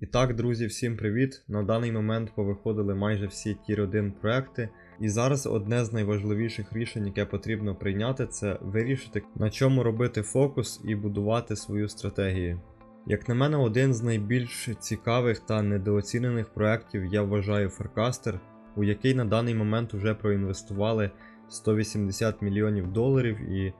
І так, друзі, всім привіт! На даний момент повиходили майже всі Tier 1 проекти. І зараз одне з найважливіших рішень, яке потрібно прийняти, це вирішити, на чому робити фокус і будувати свою стратегію. Як на мене, один з найбільш цікавих та недооцінених проєктів я вважаю Farcaster, у який на даний момент вже проінвестували 180 мільйонів доларів і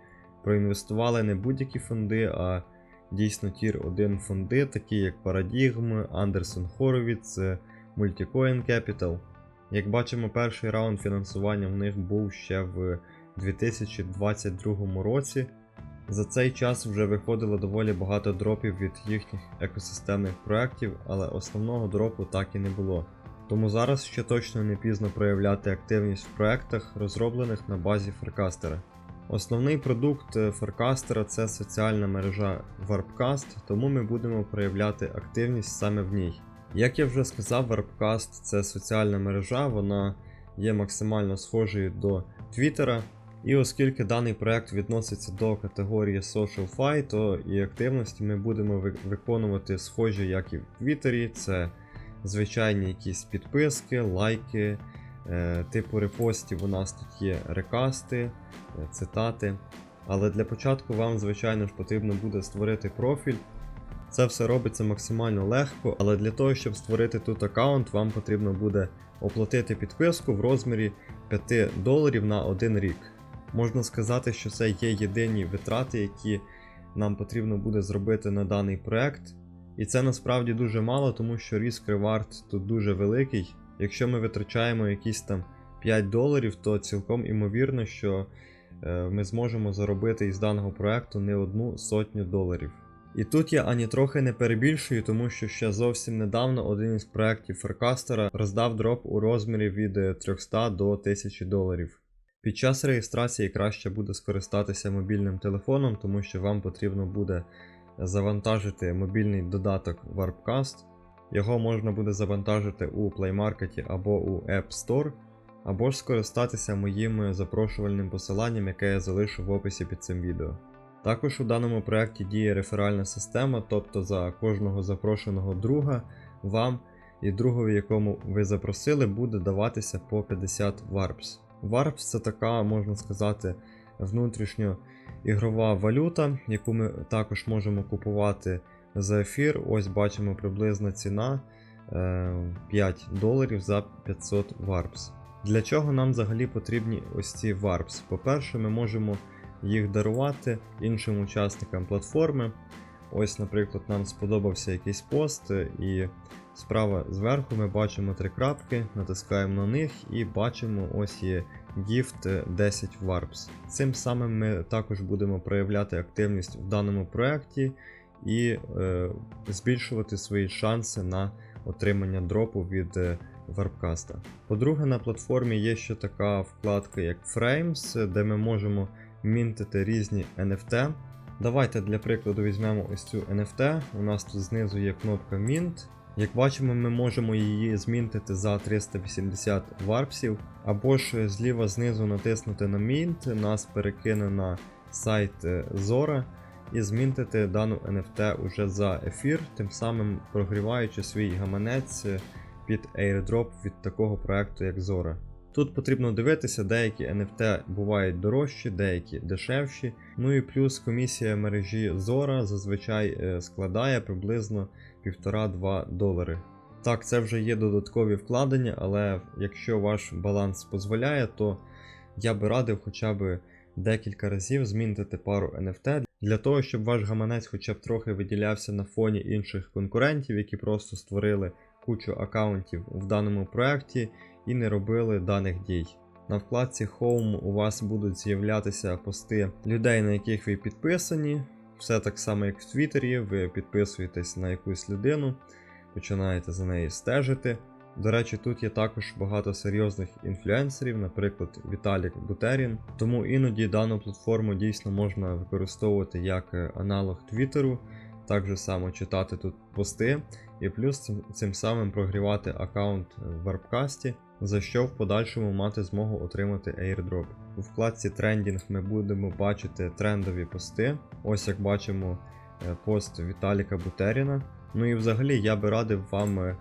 проінвестували не будь-які фонди, а дійсно Tier 1 фонди, такі як Paradigm, Anderson Horowitz, Multicoin Capital. Як бачимо, перший раунд фінансування в них був ще в 2022 році. За цей час вже виходило доволі багато дропів від їхніх екосистемних проєктів, але основного дропу так і не було. Тому зараз ще точно не пізно проявляти активність в проєктах, розроблених на базі Farcaster. Основний продукт Farcaster це соціальна мережа Warpcast, тому ми будемо проявляти активність саме в ній. Як я вже сказав, Warpcast це соціальна мережа, вона є максимально схожою до Твіттера. І оскільки даний проект відноситься до категорії SocialFi, то і активності ми будемо виконувати схожі, як і в Твіттері. Це звичайні якісь підписки, лайки, е, типу репостів у нас тут є рекасти, е, цитати. Але для початку вам, звичайно ж, потрібно буде створити профіль. Це все робиться максимально легко, але для того, щоб створити тут аккаунт, вам потрібно буде оплатити підписку в розмірі 5 доларів на один рік. Можна сказати, що це є єдині витрати, які нам потрібно буде зробити на даний проект. І це насправді дуже мало, тому що риск ревард тут дуже великий. Якщо ми витрачаємо якісь там 5 доларів, то цілком імовірно, що е, ми зможемо заробити із даного проекту не одну сотню доларів. І тут я ані трохи не перебільшую, тому що ще зовсім недавно один із проєктів Фаркастера роздав дроп у розмірі від е, 300 до 1000 доларів. Під час реєстрації краще буде скористатися мобільним телефоном, тому що вам потрібно буде завантажити мобільний додаток Warpcast. Його можна буде завантажити у Play Market або у App Store, або ж скористатися моїм запрошувальним посиланням, яке я залишу в описі під цим відео. Також у даному проєкті діє реферальна система, тобто за кожного запрошеного друга вам і другові, якому ви запросили, буде даватися по 50 Warps. Warps це така, можна сказати, внутрішньоігрова валюта, яку ми також можемо купувати за ефір. Ось бачимо приблизна ціна е, 5 доларів за 500 Warps. Для чого нам взагалі потрібні ось ці Warps? По-перше, ми можемо їх дарувати іншим учасникам платформи. Ось, наприклад, нам сподобався якийсь пост, і справа зверху ми бачимо три крапки, натискаємо на них і бачимо ось є gift 10 Warps. Цим самим ми також будемо проявляти активність в даному проєкті і е, збільшувати свої шанси на отримання дропу від е, Warpcast. По-друге, на платформі є ще така вкладка, як Frames, де ми можемо мінтити різні NFT. Давайте для прикладу візьмемо ось цю NFT. У нас тут знизу є кнопка Mint. Як бачимо, ми можемо її змінтити за 380 варпсів, або ж зліва знизу натиснути на Mint, нас перекине на сайт е, Zora і змінтити дану NFT уже за ефір, тим самим прогріваючи свій гаманець під airdrop від такого проекту, як Zora. Тут потрібно дивитися, деякі NFT бувають дорожчі, деякі дешевші. Ну і плюс комісія мережі Zora зазвичай е, складає приблизно 1,5-2 долари. Так, це вже є додаткові вкладення, але якщо ваш баланс дозволяє, то я би радив хоча б декілька разів змінити пару NFT для того, щоб ваш гаманець хоча б трохи виділявся на фоні інших конкурентів, які просто створили кучу аккаунтів в даному проєкті і не робили даних дій. На вкладці Home у вас будуть з'являтися пости людей, на яких ви підписані. Все так само, як в Твіттері, ви підписуєтесь на якусь людину, починаєте за нею стежити. До речі, тут є також багато серйозних інфлюенсерів, наприклад, Віталік Бутерін. Тому іноді дану платформу дійсно можна використовувати як е, аналог Твіттеру, так же само читати тут пости, і плюс цим, самим прогрівати аккаунт в Warpcast, за що в подальшому мати змогу отримати airdrop. У вкладці трендінг ми будемо бачити трендові пости. Ось як бачимо е, пост Віталіка Бутеріна. Ну і взагалі я би радив вам е, е,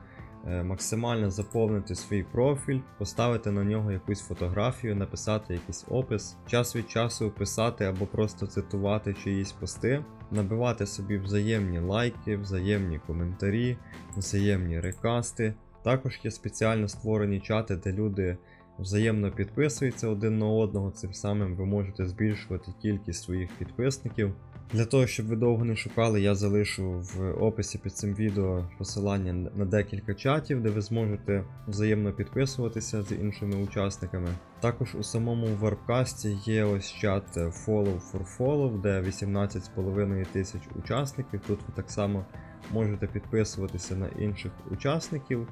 максимально заповнити свій профіль, поставити на нього якусь фотографію, написати якийсь опис, час від часу писати або просто цитувати чиїсь пости, набивати собі взаємні лайки, взаємні коментарі, взаємні рекасти. Також є спеціально створені чати, де люди взаємно підписуються один на одного. Цим самим ви можете збільшувати кількість своїх підписників. Для того, щоб ви довго не шукали, я залишу в описі під цим відео посилання на декілька чатів, де ви зможете взаємно підписуватися з іншими учасниками. Також у самому варпкасті є ось чат Follow for Follow, де 18,5 тисяч учасників. Тут ви так само можете підписуватися на інших учасників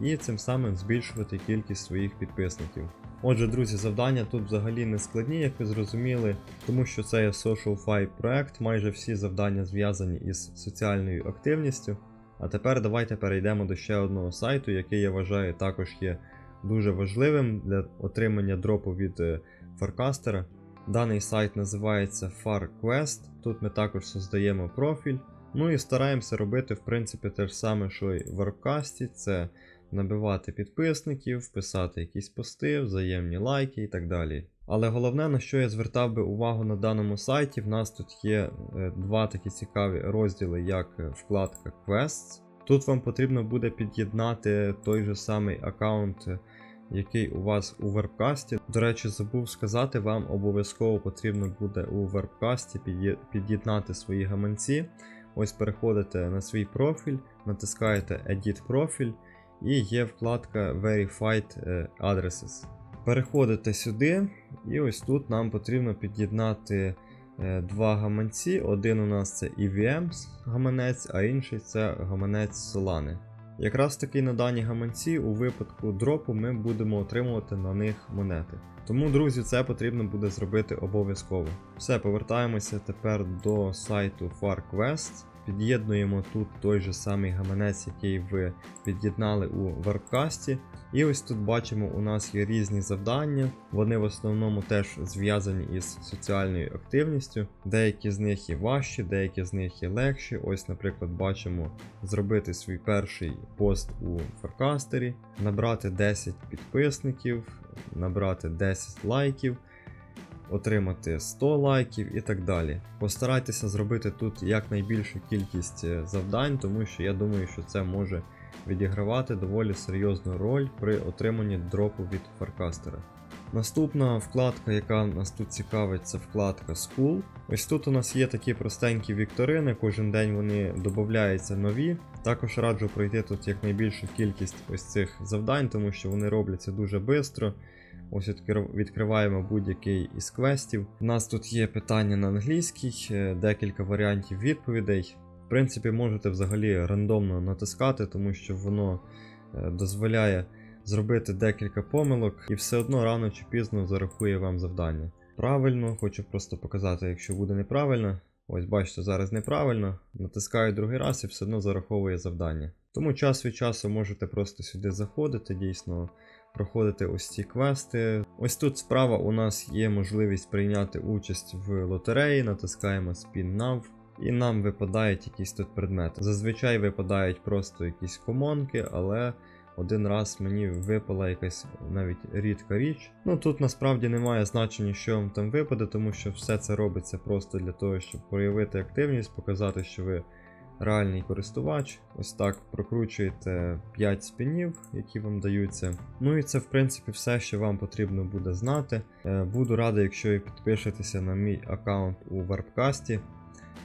і цим самим збільшувати кількість своїх підписників. Отже, друзі, завдання тут взагалі не складні, як ви зрозуміли, тому що це є Social Fi проект, майже всі завдання зв'язані із соціальною активністю. А тепер давайте перейдемо до ще одного сайту, який я вважаю також є дуже важливим для отримання дропу від е, Farcaster. Даний сайт називається FarQuest. Тут ми також создаємо профіль. Ну і стараємося робити, в принципі, те ж саме, що і в Warpcast. Це набивати підписників, писати якісь пости, взаємні лайки і так далі. Але головне, на що я звертав би увагу на даному сайті, в нас тут є е, два такі цікаві розділи, як е, вкладка Quests. Тут вам потрібно буде під'єднати той же самий аккаунт, е, який у вас у Вербкасті. До речі, забув сказати, вам обов'язково потрібно буде у Вербкасті під'єднати свої гаманці. Ось переходите на свій профіль, натискаєте Edit профіль і є вкладка Verified е, Addresses. Переходите сюди, і ось тут нам потрібно під'єднати е, два гаманці. Один у нас це EVM гаманець, а інший це гаманець Solana. Якраз таки на дані гаманці у випадку дропу ми будемо отримувати на них монети. Тому, друзі, це потрібно буде зробити обов'язково. Все, повертаємося тепер до сайту FarQuest. Під'єднуємо тут той же самий гаманець, який ви під'єднали у варпкасті. І ось тут бачимо, у нас є різні завдання. Вони в основному теж зв'язані із соціальною активністю. Деякі з них є важчі, деякі з них є легші. Ось, наприклад, бачимо зробити свій перший пост у фаркастері, набрати 10 підписників, набрати 10 лайків отримати 100 лайків і так далі. Постарайтеся зробити тут якнайбільшу кількість е, завдань, тому що я думаю, що це може відігравати доволі серйозну роль при отриманні дропу від фаркастера. Наступна вкладка, яка нас тут цікавить, це вкладка School. Ось тут у нас є такі простенькі вікторини, кожен день вони додаються нові. Також раджу пройти тут якнайбільшу кількість ось цих завдань, тому що вони робляться дуже швидко. Ось відкриваємо будь-який із квестів. У нас тут є питання на англійській, е, декілька варіантів відповідей. В принципі, можете взагалі рандомно натискати, тому що воно е, дозволяє зробити декілька помилок і все одно рано чи пізно зарахує вам завдання. Правильно, хочу просто показати, якщо буде неправильно. Ось бачите, зараз неправильно. Натискаю другий раз і все одно зараховує завдання. Тому час від часу можете просто сюди заходити, дійсно проходити ось ці квести. Ось тут справа у нас є можливість прийняти участь в лотереї, натискаємо Spin Now. І нам випадають якісь тут предмети. Зазвичай випадають просто якісь комонки, але один раз мені випала якась навіть рідка річ. Ну тут насправді немає значення, що вам там випаде, тому що все це робиться просто для того, щоб проявити активність, показати, що ви реальний користувач. Ось так прокручуєте 5 спінів, які вам даються. Ну і це, в принципі, все, що вам потрібно буде знати. Е, буду радий, якщо ви підпишетеся на мій аккаунт у Варпкасті.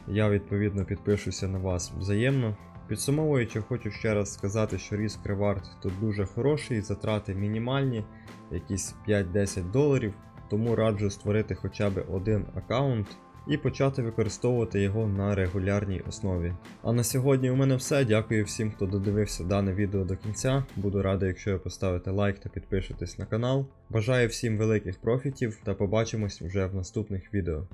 Я відповідно підпишуся на вас взаємно. Підсумовуючи, хочу ще раз сказати, що Risk Reward тут дуже хороший, затрати мінімальні, якісь 5-10 доларів, тому раджу створити хоча б один аккаунт і почати використовувати його на регулярній основі. А на сьогодні у мене все. Дякую всім, хто додивився дане відео до кінця. Буду радий, якщо ви поставите лайк та підпишетесь на канал. Бажаю всім великих профітів та побачимось вже в наступних відео.